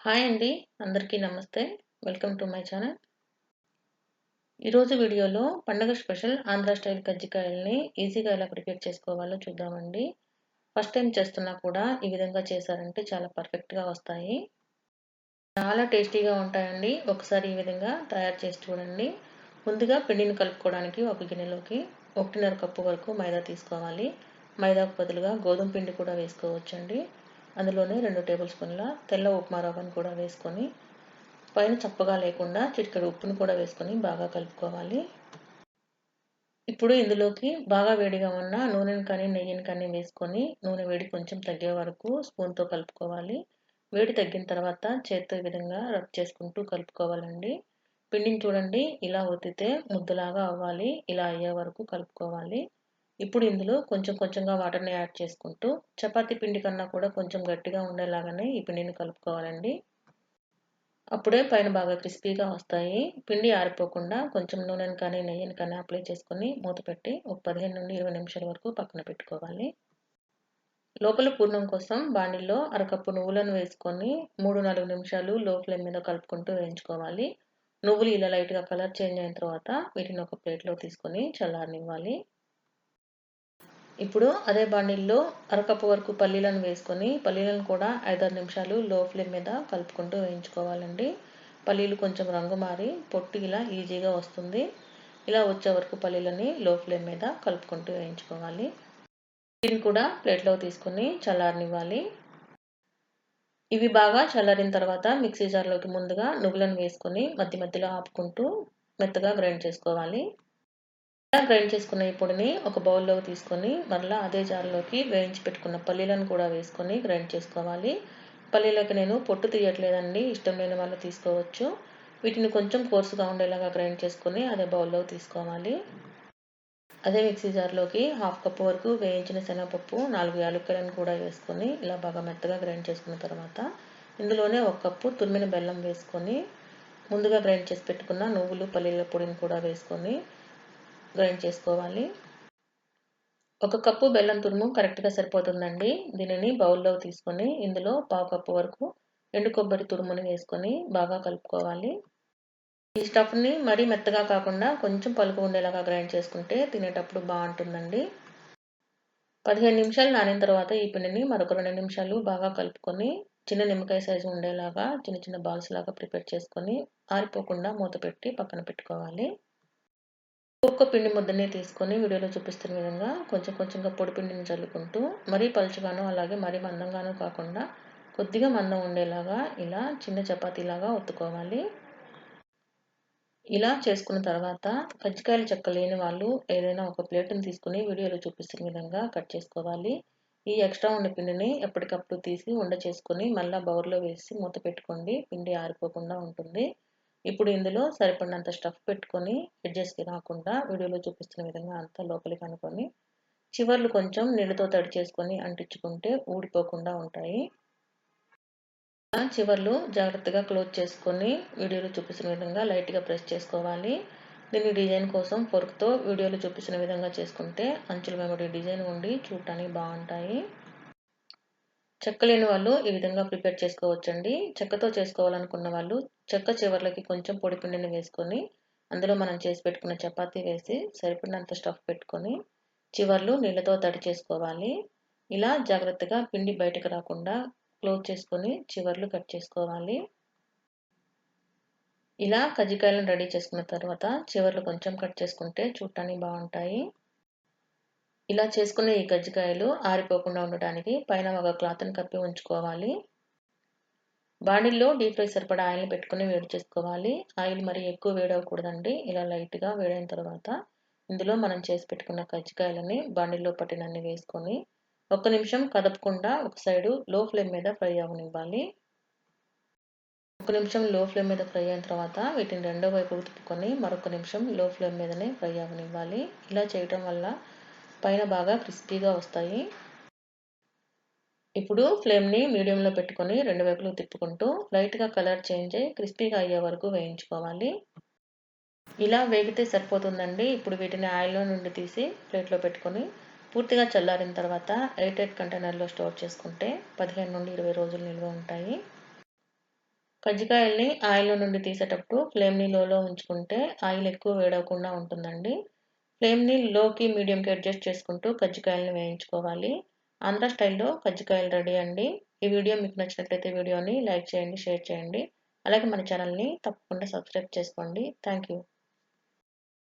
Hi అండి అందరికీ నమస్తే. Welcome to my channel. ఈరోజు వీడియోలో పండగ స్పెషల్ ఆంధ్ర స్టైల్ కజ్జికాయల్ని ఈజీగా ఎలా ప్రిపేర్ చేసుకోవాలో చూద్దామండి. ఫస్ట్ టైం చేస్తున్నా కూడా ఈ విధంగా చేశారంటే చాలా పర్ఫెక్ట్గా వస్తాయి. చాలా టేస్టీగా ఉంటాయండి. ఒకసారి ఈ విధంగా తయారు చేసి చూడండి. ముందుగా పిండిని కలుపుకోవడానికి ఒక గిన్నెలోకి ఒకటిన్నర కప్పు వరకు మైదా తీసుకోవాలి. మైదాకు బదులుగా గోధుమ పిండి కూడా వేసుకోవచ్చండి. అందులోనే రెండు టేబుల్ స్పూన్ల తెల్ల ఉప్మా రవ్వను కూడా వేసుకొని పైన చప్పగా లేకుండా చిటికెడు ఉప్పును కూడా వేసుకొని బాగా కలుపుకోవాలి. ఇప్పుడు ఇందులోకి బాగా వేడిగా ఉన్న నూనెను కానీ నెయ్యిని కానీ వేసుకొని నూనె వేడి కొంచెం తగ్గే వరకు స్పూన్తో కలుపుకోవాలి. వేడి తగ్గిన తర్వాత చేత్తో ఈ విధంగా రబ్ చేసుకుంటూ కలుపుకోవాలండి. పిండిని చూడండి ఇలా ఒత్తితే ముద్దలాగా అవ్వాలి ఇలా అయ్యే వరకు కలుపుకోవాలి. ఇప్పుడు ఇందులో కొంచెం కొంచెంగా వాటర్ని యాడ్ చేసుకుంటూ చపాతి పిండి కన్నా కూడా కొంచెం గట్టిగా ఉండేలాగానే ఈ పిండిని కలుపుకోవాలండి. అప్పుడే పైన బాగా క్రిస్పీగా వస్తాయి. పిండి ఆరిపోకుండా కొంచెం నూనెని కానీ నెయ్యిని కానీ అప్లై చేసుకుని మూత పెట్టి ఒక పదిహేను నుండి ఇరవై నిమిషాల వరకు పక్కన పెట్టుకోవాలి. లోపల పూర్ణం కోసం బాండిల్లో అరకప్పు నువ్వులను వేసుకొని మూడు నాలుగు నిమిషాలు లో ఫ్లేమ్ మీద కలుపుకుంటూ వేయించుకోవాలి. నువ్వులు ఇలా లైట్గా కలర్ చేంజ్ అయిన తర్వాత వీటిని ఒక ప్లేట్లో తీసుకొని చల్లారనివ్వాలి. ఇప్పుడు అదే బాండిల్లో అరకప్పు వరకు పల్లీలను వేసుకొని పల్లీలను కూడా ఐదారు నిమిషాలు లో ఫ్లేమ్ మీద కలుపుకుంటూ వేయించుకోవాలండి. పల్లీలు కొంచెం రంగు మారి పొట్టు ఇలా ఈజీగా వస్తుంది. ఇలా వచ్చే వరకు పల్లీలని లో ఫ్లేమ్ మీద కలుపుకుంటూ వేయించుకోవాలి. దీన్ని కూడా ప్లేట్లో తీసుకొని చల్లారనివ్వాలి. ఇవి బాగా చల్లారిన తర్వాత మిక్సీ జార్లోకి ముందుగా నువ్వులను వేసుకొని మధ్య మధ్యలో ఆపుకుంటూ మెత్తగా గ్రైండ్ చేసుకోవాలి. గ్రైండ్ చేసుకున్న ఈ పొడిని ఒక బౌల్లోకి తీసుకొని మరలా అదే జార్లోకి వేయించి పెట్టుకున్న పల్లీలను కూడా వేసుకొని గ్రైండ్ చేసుకోవాలి. పల్లీలకి నేను పొట్టు తీయట్లేదండి ఇష్టం లేని వాళ్ళు తీసుకోవచ్చు. వీటిని కొంచెం కోర్సుగా ఉండేలాగా గ్రైండ్ చేసుకొని అదే బౌల్లోకి తీసుకోవాలి. అదే మిక్సీ జార్లోకి హాఫ్ కప్పు వరకు వేయించిన శనగపప్పు నాలుగు యాలుక్కలను కూడా వేసుకొని ఇలా బాగా మెత్తగా గ్రైండ్ చేసుకున్న తర్వాత ఇందులోనే ఒక కప్పు తురిమిన బెల్లం వేసుకొని ముందుగా గ్రైండ్ చేసి పెట్టుకున్న నువ్వులు పల్లీల పొడిని కూడా వేసుకొని గ్రైండ్ చేసుకోవాలి. ఒక కప్పు బెల్లం తురుము కరెక్ట్గా సరిపోతుందండి. దీనిని బౌల్లో తీసుకొని ఇందులో పావు కప్పు వరకు ఎండు కొబ్బరి తురుముని వేసుకొని బాగా కలుపుకోవాలి. ఈ స్టఫ్ని మరీ మెత్తగా కాకుండా కొంచెం పలుకు ఉండేలాగా గ్రైండ్ చేసుకుంటే తినేటప్పుడు బాగుంటుందండి. పదిహేను నిమిషాలు నానిన తర్వాత ఈ పిండిని మరొక రెండు నిమిషాలు బాగా కలుపుకొని చిన్న నిమ్మకాయ సైజు ఉండేలాగా చిన్న చిన్న బాల్స్ లాగా ప్రిపేర్ చేసుకొని ఆరిపోకుండా మూత పెట్టి పక్కన పెట్టుకోవాలి. ఒక్క పిండి ముద్దని తీసుకొని వీడియోలో చూపిస్తున్న విధంగా కొంచెం కొంచెంగా పొడి పిండిని చల్లుకుంటూ మరీ పలుచగాను అలాగే మరీ మందంగాను కాకుండా కొద్దిగా మందం ఉండేలాగా ఇలా చిన్న చపాతీలాగా ఒత్తుకోవాలి. ఇలా చేసుకున్న తర్వాత కజ్జికాయలు చెక్క లేని వాళ్ళు ఏదైనా ఒక ప్లేట్ని తీసుకుని వీడియోలో చూపిస్తున్న విధంగా కట్ చేసుకోవాలి. ఈ ఎక్స్ట్రా ఉండే పిండిని ఎప్పటికప్పుడు తీసి ఉండ చేసుకొని మళ్ళీ బౌర్లో వేసి మూత పెట్టుకోండి. పిండి ఆరిపోకుండా ఉంటుంది. ఇప్పుడు ఇందులో సరిపడినంత స్టఫ్ పెట్టుకొని ఎడ్జెస్కి రాకుండా వీడియోలో చూపిస్తున్న విధంగా అంతా లోపలికి అనుకొని చివర్లు కొంచెం నీళ్ళతో తడి చేసుకొని అంటించుకుంటే ఊడిపోకుండా ఉంటాయి. చివర్లు జాగ్రత్తగా క్లోజ్ చేసుకొని వీడియోలో చూపిస్తున్న విధంగా లైట్గా ప్రెస్ చేసుకోవాలి. దీన్ని డిజైన్ కోసం ఫొర్క్తో వీడియోలో చూపిస్తున్న విధంగా చేసుకుంటే అంచుల మెమరీ డిజైన్ ఉండి చూడటానికి బాగుంటాయి. చెక్క లేని వాళ్ళు ఈ విధంగా ప్రిపేర్ చేసుకోవచ్చండి. చెక్కతో చేసుకోవాలనుకున్న వాళ్ళు చెక్క చివర్లకి కొంచెం పొడి పిండిని వేసుకొని అందులో మనం చేసి పెట్టుకున్న చపాతీ వేసి సరిపడినంత స్టఫ్ పెట్టుకొని చివర్లు నీళ్ళతో తడి చేసుకోవాలి. ఇలా జాగ్రత్తగా పిండి బయటకు రాకుండా క్లోజ్ చేసుకొని చివర్లు కట్ చేసుకోవాలి. ఇలా కజ్జికాయలను రెడీ చేసుకున్న తర్వాత చివర్లు కొంచెం కట్ చేసుకుంటే చూడటానికి బాగుంటాయి. ఇలా చేసుకున్న ఈ కజ్జికాయలు ఆరిపోకుండా ఉండటానికి పైన ఒక క్లాత్ని కప్పి ఉంచుకోవాలి. బాండిల్లో డీప్ ఫ్రై సరిపడా ఆయిల్ని పెట్టుకుని వేడి చేసుకోవాలి. ఆయిల్ మరి ఎక్కువ వేడవకూడదండి. ఇలా లైట్గా వేడైన తర్వాత ఇందులో మనం చేసి పెట్టుకున్న కజ్జికాయలని బాండిల్లో పట్టినన్ని వేసుకొని ఒక నిమిషం కదపకుండా ఒక సైడు లో ఫ్లేమ్ మీద ఫ్రై అవనివ్వాలి. ఒక నిమిషం లో ఫ్లేమ్ మీద ఫ్రై అయిన తర్వాత వీటిని రెండో వైపు తిప్పుకొని మరొక నిమిషం లో ఫ్లేమ్ మీదనే ఫ్రై అవనివ్వాలి. ఇలా చేయటం వల్ల పైన బాగా క్రిస్పీగా వస్తాయి. ఇప్పుడు ఫ్లేమ్ని మీడియంలో పెట్టుకొని రెండు వైపులు తిప్పుకుంటూ లైట్గా కలర్ చేంజ్ అయ్యి క్రిస్పీగా అయ్యే వరకు వేయించుకోవాలి. ఇలా వేగితే సరిపోతుందండి. ఇప్పుడు వీటిని ఆయిల్లో నుండి తీసి ప్లేట్లో పెట్టుకొని పూర్తిగా చల్లారిన తర్వాత ఎయిటెడ్ కంటైనర్లో స్టోర్ చేసుకుంటే పదిహేను నుండి ఇరవై రోజులు నిల్వ ఉంటాయి. కజ్జికాయల్ని ఆయిల్ నుండి తీసేటప్పుడు ఫ్లేమ్ని లోలో ఉంచుకుంటే ఆయిల్ ఎక్కువ వేడవకుండా ఉంటుందండి. ఫ్లేమ్ని లోకి మీడియంకి అడ్జస్ట్ చేసుకుంటూ కజ్జికాయలను వేయించుకోవాలి. ఆంధ్ర స్టైల్లో కజ్జికాయలు రెడీ అండి. ఈ వీడియో మీకు నచ్చినట్లయితే వీడియోని లైక్ చేయండి షేర్ చేయండి. అలాగే మన ఛానల్ని తప్పకుండా సబ్స్క్రైబ్ చేసుకోండి. Thank you.